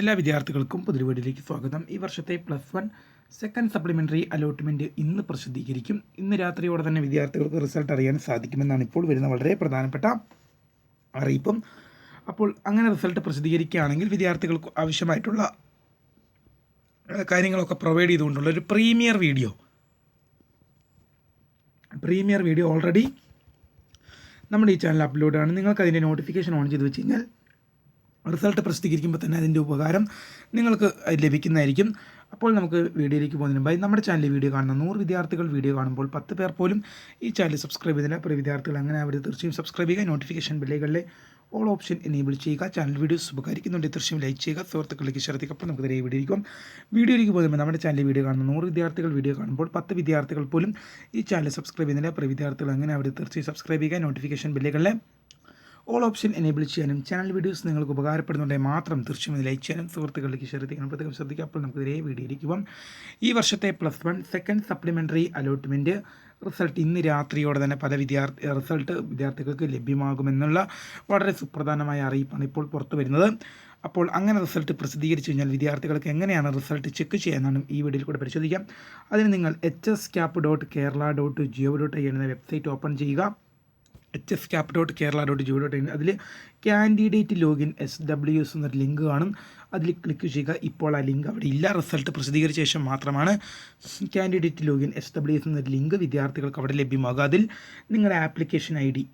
എല്ലാ വിദ്യാർത്ഥികൾക്കും പുതിയ സ്വാഗതം. ഈ വർഷത്തെ plus one second supplementary allotment ഇന്ന് പ്രസിദ്ധീകരിക്കും. ഇന്ന് രാത്രിയോടെ തന്നെ വിദ്യാർത്ഥികൾക്ക് റിസൾട്ട് അറിയാൻ സാധിക്കുമെന്നാണ് ഇപ്പോൾ വരുന്ന വളരെ പ്രധാനപ്പെട്ട അറിയിപ്പും. അപ്പോൾ അങ്ങനെ റിസൾട്ട് പ്രസിദ്ധീകരിക്കുകയാണെങ്കിൽ വിദ്യാർത്ഥികൾക്ക് ആവശ്യമായിട്ടുള്ള കാര്യങ്ങളൊക്കെ പ്രൊവൈഡ് ചെയ്തുകൊണ്ടുള്ള ഒരു premier video. Premier video already നമ്മുടെ ഈ ചാനൽ അപ്ലോഡാണ്. നിങ്ങൾക്ക് അതിന്റെ നോട്ടിഫിക്കേഷൻ ഓൺ ചെയ്ത് വെച്ച് കഴിഞ്ഞാൽ റിസൾട്ട് പ്രസിദ്ധീകരിക്കുമ്പോൾ തന്നെ അതിന്റെ ഉപകാരം നിങ്ങൾക്ക് ലഭിക്കുന്നതായിരിക്കും. അപ്പോൾ നമുക്ക് വീഡിയോയിലേക്ക് പോകുന്നതിന് മുമ്പായി നമ്മുടെ ചാനലിൽ വീഡിയോ കാണുന്ന നൂറ് വിദ്യാർത്ഥികൾ വീഡിയോ കാണുമ്പോൾ പത്ത് പേർ പോലും ഈ ചാനൽ സബ്സ്ക്രൈബ് ചെയ്തില്ല അപ്പോൾ വിദ്യാർത്ഥികൾ അങ്ങനെ അവർ തീർച്ചയായും സബ്സ്ക്രൈബ് ചെയ്യുക നോട്ടിഫിക്കേഷൻ ബില്ലുകളിലെ ഓൾ ഓപ്ഷൻ എനേബിൾ ചെയ്യുക. ചാനൽ വീഡിയോസ് ഉപകരിക്കുന്നുണ്ട് തീർച്ചയായും ലൈക്ക് ചെയ്യുക സുഹൃത്തുക്കളിലേക്ക് ശ്രദ്ധിക്കുക അപ്പോൾ നമുക്ക് വീഡിയോ ഇരിക്കും വീഡിയോയിലേക്ക് പോകുമ്പോൾ നമ്മുടെ ചാനലിൽ വീഡിയോ കാണുന്ന നൂറ് വിദ്യാർത്ഥികൾ വീഡിയോ കാണുമ്പോൾ പത്ത് വിദ്യാർത്ഥികൾ പോലും ഈ ചാനൽ സബ്സ്ക്രൈബ് ചെയ്യുന്നില്ല. അപ്പോൾ വിദ്യാർത്ഥികൾ അങ്ങനെ അവർ തീർച്ചയായും സബ്സ്ക്രൈബ് ചെയ്യുക നോട്ടിഫിക്കേഷൻ ബെല്ലുകളിലെ ഓൾ ഓപ്ഷൻ എനേബിൾ ചെയ്യാനും ചാനൽ വീഡിയോസ് നിങ്ങൾക്ക് ഉപകാരപ്പെടുന്നുണ്ടെങ്കിൽ മാത്രം തീർച്ചയായും ലൈക്ക് ചെയ്യാനും സുഹൃത്തുക്കളിലേക്ക് ഷെയർ ചെയ്യാനും പ്രത്യേകം ശ്രദ്ധിക്കുക. അപ്പോൾ നമുക്ക് ഇതേ വീഡിയോ പോകാം ഈ വർഷത്തെ plus one second supplementary allotment result ഇന്ന് രാത്രിയോടെ തന്നെ പല വിദ്യാർത്ഥി റിസൾട്ട് വിദ്യാർത്ഥികൾക്ക് ലഭ്യമാകുമെന്നുള്ള വളരെ സുപ്രധാനമായ അറിയിപ്പാണ് ഇപ്പോൾ പുറത്തു വരുന്നത്. അപ്പോൾ അങ്ങനെ റിസൾട്ട് പ്രസിദ്ധീകരിച്ചു കഴിഞ്ഞാൽ വിദ്യാർത്ഥികൾക്ക് എങ്ങനെയാണ് റിസൾട്ട് ചെക്ക് ചെയ്യാനാണ് ഈ വീഡിയോയിൽ കൂടെ പരിശോധിക്കാം. അതിന് നിങ്ങൾ H S cap dot Kerala dot gov dot I എന്ന വെബ്സൈറ്റ് ഓപ്പൺ ചെയ്യുക. H S cap dot Kerala dot gov dot in അതിൽ candidate login S W S എന്നൊരു ലിങ്ക് കാണും. അതിൽ ക്ലിക്ക് ചെയ്യുക. ഇപ്പോൾ ആ ലിങ്ക് അവിടെ ഇല്ല. റിസൾട്ട് പ്രസിദ്ധീകരിച്ച ശേഷം മാത്രമാണ് candidate login S W S എന്നൊരു ലിങ്ക് വിദ്യാർത്ഥികൾക്ക് അവിടെ ലഭ്യമാകുക. അതിൽ നിങ്ങളുടെ ആപ്ലിക്കേഷൻ ഐ ഡി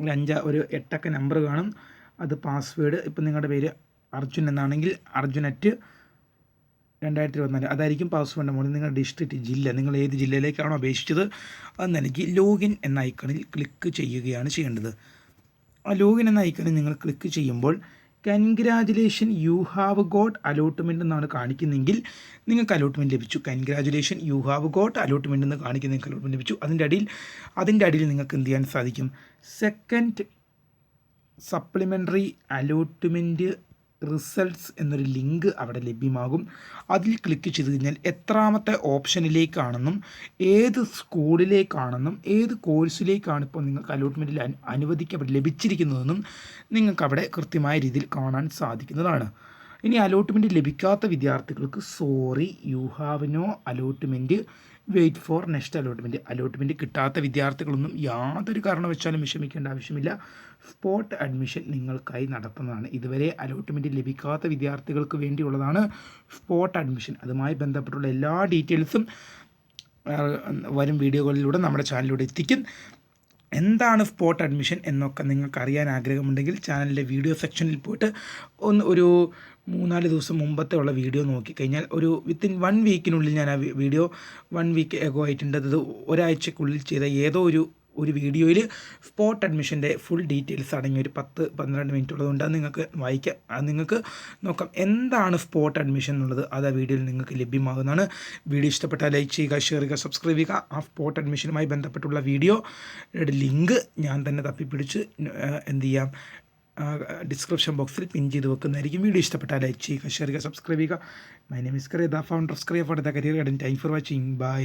ഒരു അഞ്ച് ഒരു എട്ടക്ക നമ്പർ കാണും. അത് പാസ്വേഡ് ഇപ്പം നിങ്ങളുടെ പേര് അർജുൻ എന്നാണെങ്കിൽ അർജുൻ അറ്റ് രണ്ടായിരത്തി ഇരുപത്തിനാല് അതായിരിക്കും പാസ്വേഡ് മുകളിൽ നിങ്ങളുടെ ഡിസ്ട്രിക്റ്റ് ജില്ല നിങ്ങൾ ഏത് ജില്ലയിലേക്കാണോ അപേക്ഷിച്ചത് അത് ലോഗിൻ എന്ന ഐക്കണിൽ ക്ലിക്ക് ചെയ്യുകയാണ് ചെയ്യേണ്ടത്. ആ ലോഗിൻ എന്ന ഐക്കണിൽ നിങ്ങൾ ക്ലിക്ക് ചെയ്യുമ്പോൾ congratulation you have got allotment എന്നാണ് കാണിക്കുന്നതെങ്കിൽ നിങ്ങൾക്ക് അലോട്ട്മെന്റ് ലഭിച്ചു. Congratulation you have got allotment എന്ന് കാണിക്കുന്ന നിങ്ങൾക്ക് അലോട്ട്മെന്റ് ലഭിച്ചു. അതിന്റെ അടിയിൽ അതിന്റെ അടിയിൽ നിങ്ങൾക്ക് എന്ത് ചെയ്യാൻ സാധിക്കും? സെക്കൻഡ് സപ്ലിമെന്ററി അലോട്ട്മെന്റ് റിസൾട്ട്സ് എന്നൊരു ലിങ്ക് അവിടെ ലഭ്യമാകും. അതിൽ ക്ലിക്ക് ചെയ്ത് കഴിഞ്ഞാൽ എത്രാമത്തെ ഓപ്ഷനിലേക്കാണെന്നും ഏത് സ്കൂളിലേക്കാണെന്നും ഏത് കോഴ്സിലേക്കാണ് ഇപ്പോൾ നിങ്ങൾക്ക് അലോട്ട്മെന്റിൽ അനു അനുവദിക്കപ്പെട്ട് ലഭിച്ചിരിക്കുന്നതെന്നും നിങ്ങൾക്ക് അവിടെ കൃത്യമായ രീതിയിൽ കാണാൻ സാധിക്കുന്നതാണ്. ഇനി അലോട്ട്മെന്റ് ലഭിക്കാത്ത വിദ്യാർത്ഥികൾക്ക് sorry you have no allotment wait for next allotment allotment കിട്ടാത്ത വിദ്യാർത്ഥികളൊന്നും യാതൊരു കാരണവശാലും വിഷമിക്കേണ്ട ആവശ്യമില്ല. സ്പോട്ട് അഡ്മിഷൻ നിങ്ങൾക്കായി നടത്തുന്നതാണ്. ഇതുവരെ അലോട്ട്മെന്റ് ലഭിക്കാത്ത വിദ്യാർത്ഥികൾക്ക് വേണ്ടിയുള്ളതാണ് സ്പോട്ട് അഡ്മിഷൻ അതുമായി ബന്ധപ്പെട്ടുള്ള എല്ലാ ഡീറ്റെയിൽസും വരും വീഡിയോകളിലൂടെ നമ്മുടെ ചാനലിലൂടെ എത്തിക്കും. എന്താണ് സ്പോട്ട് അഡ്മിഷൻ എന്നൊക്കെ നിങ്ങൾക്ക് അറിയാൻ ആഗ്രഹമുണ്ടെങ്കിൽ ചാനലിന്റെ വീഡിയോ സെക്ഷനിൽ പോയിട്ട് ഒന്ന് ഒരു മൂന്നാൽ ദിവസം മുമ്പത്തെ ഉള്ള വീഡിയോ നോക്കിക്കഴിഞ്ഞാൽ ഒരു വിത്തിൻ വൺ വീക്കിനുള്ളിൽ ഞാൻ ആ വീഡിയോ വൺ വീക്ക് എഗോ ആയിട്ടുണ്ട് അത് ഒരാഴ്ചക്കുള്ളിൽ ചെയ്ത ഏതോ ഒരു ഒരു വീഡിയോയിൽ സ്പോട്ട് അഡ്മിഷന്റെ ഫുൾ ഡീറ്റെയിൽസ് അടങ്ങിയ ഒരു പത്ത് പന്ത്രണ്ട് മിനിറ്റ് ഉള്ളതുകൊണ്ട് നിങ്ങൾക്ക് വായിക്കാം. അത് നിങ്ങൾക്ക് നോക്കാം. എന്താണ് സ്പോട്ട് അഡ്മിഷൻ എന്നുള്ളത് അത് ആ വീഡിയോയിൽ നിങ്ങൾക്ക് ലഭ്യമാകുന്നതാണ്. വീഡിയോ ഇഷ്ടപ്പെട്ടാൽ ലൈക്ക് ചെയ്യുക ഷെയർ ചെയ്യുക സബ്സ്ക്രൈബ് ചെയ്യുക. ആ സ്പോട്ട് അഡ്മിഷനുമായി ബന്ധപ്പെട്ടുള്ള വീഡിയോ ലിങ്ക് ഞാൻ തന്നെ തപ്പിപ്പിടിച്ച് എന്ത് ചെയ്യാം? ഡിസ്ക്രിപ്ഷൻ ബോക്സിൽ പിൻ ചെയ്ത് വെക്കുന്നതായിരിക്കും. വീഡിയോ ഇഷ്ടപ്പെട്ടാൽ ലൈക്ക് ചെയ്യുക ഷെയർ ചെയ്യുക സബ്സ്ക്രൈബ് ചെയ്യുക. My name is Kariya the founder Scria for the career guidance time for watching bye